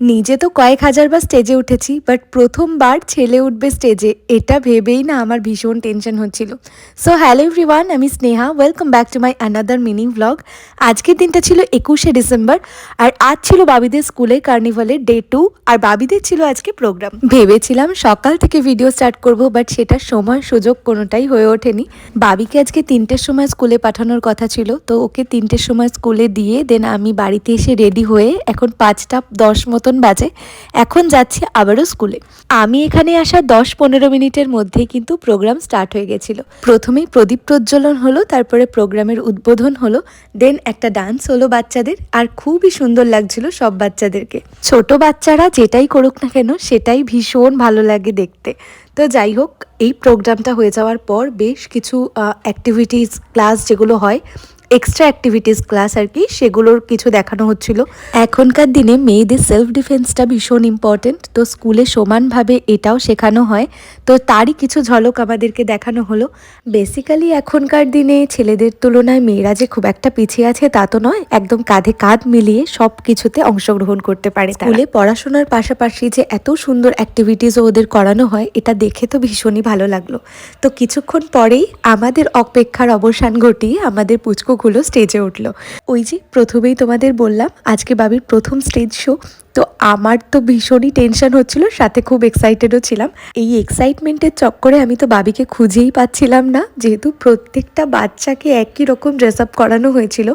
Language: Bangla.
নিজে তো কয়েক হাজারবার স্টেজে উঠেছি বাট প্রথমবার ছেলে উঠবে স্টেজে এটা ভেবেই না আমার ভীষণ টেনশন হচ্ছিল। সো হ্যালো এভরিওয়ান আমি Sneha welcome back to my another mini blog আজকের দিনটা ছিল একুশে ডিসেম্বর, আর আজ ছিল বাবিদের স্কুলে কার্নিভালের ডে টু আর বাবিদের ছিল আজকে প্রোগ্রাম ভেবেছিলাম সকাল থেকে ভিডিও স্টার্ট করব বাট সেটা সময় সুযোগ কোনোটাই হয়ে ওঠেনি। বাবিকে আজকে তিনটের সময় স্কুলে পাঠানোর কথা ছিল, তো ওকে তিনটের সময় স্কুলে দিয়ে দেন আমি বাড়িতে এসে রেডি হয়ে এখন পাঁচটা দশ মতন বাজে, এখন যাচ্ছি আবারও স্কুলে। আমি এখানে আসা দশ পনেরো মিনিটের মধ্যেই কিন্তু প্রোগ্রাম স্টার্ট হয়ে গেছিল। প্রথমেই প্রদীপ প্রজ্বলন হলো, তারপরে প্রোগ্রামের উদ্বোধন হলো, দেন একটা ডান্স হলো বাচ্চাদের, আর খুবই সুন্দর লাগছিল সব বাচ্চাদেরকে। ছোট বাচ্চারা যেটাই করুক না কেন, সেটাই ভীষণ ভালো লাগে দেখতে। তো যাই হোক, এই প্রোগ্রামটা হয়ে যাওয়ার পর বেশ কিছু অ্যাক্টিভিটিস ক্লাস যেগুলো হয় এক্সট্রা অ্যাক্টিভিটিস ক্লাস আর কি সেগুলোর কিছু দেখানো হচ্ছিল। এখনকার দিনে মেয়েদের সেলফ ডিফেন্সটা ভীষণ ইম্পর্টেন্ট তো স্কুলে সমানভাবে এটাও শেখানো হয়। তো তারই কিছু ঝলক আমাদেরকে দেখানো হলো। বেসিক্যালি এখনকার দিনে ছেলেদের তুলনায় মেয়েরা যে খুব একটা পিছিয়ে আছে তা তো নয় একদম কাঁধে কাঁধ মিলিয়ে সব কিছুতে অংশগ্রহণ করতে পারে স্কুলে পড়াশোনার পাশাপাশি যে এত সুন্দর অ্যাক্টিভিটিসও ওদের করানো হয় এটা দেখে তো ভীষণই ভালো লাগল। তো কিছুক্ষণ পরেই আমাদের অপেক্ষার অবসান ঘটিয়ে আমাদের পুচকুগুলো স্টেজে উঠল। ওই যে প্রথমেই তোমাদের বললাম, আজকে বাবির প্রথম স্টেজ শো তো আমার তো ভীষণই টেনশন হচ্ছিল, সাথে খুব এক্সাইটেডও ছিলাম। এই এক্সাইটমেন্টের চক্করে আমি তো বাবিকে খুঁজেই পাচ্ছিলাম না, যেহেতু প্রত্যেকটা বাচ্চাকে একই রকম ড্রেস আপ করানো হয়েছিল।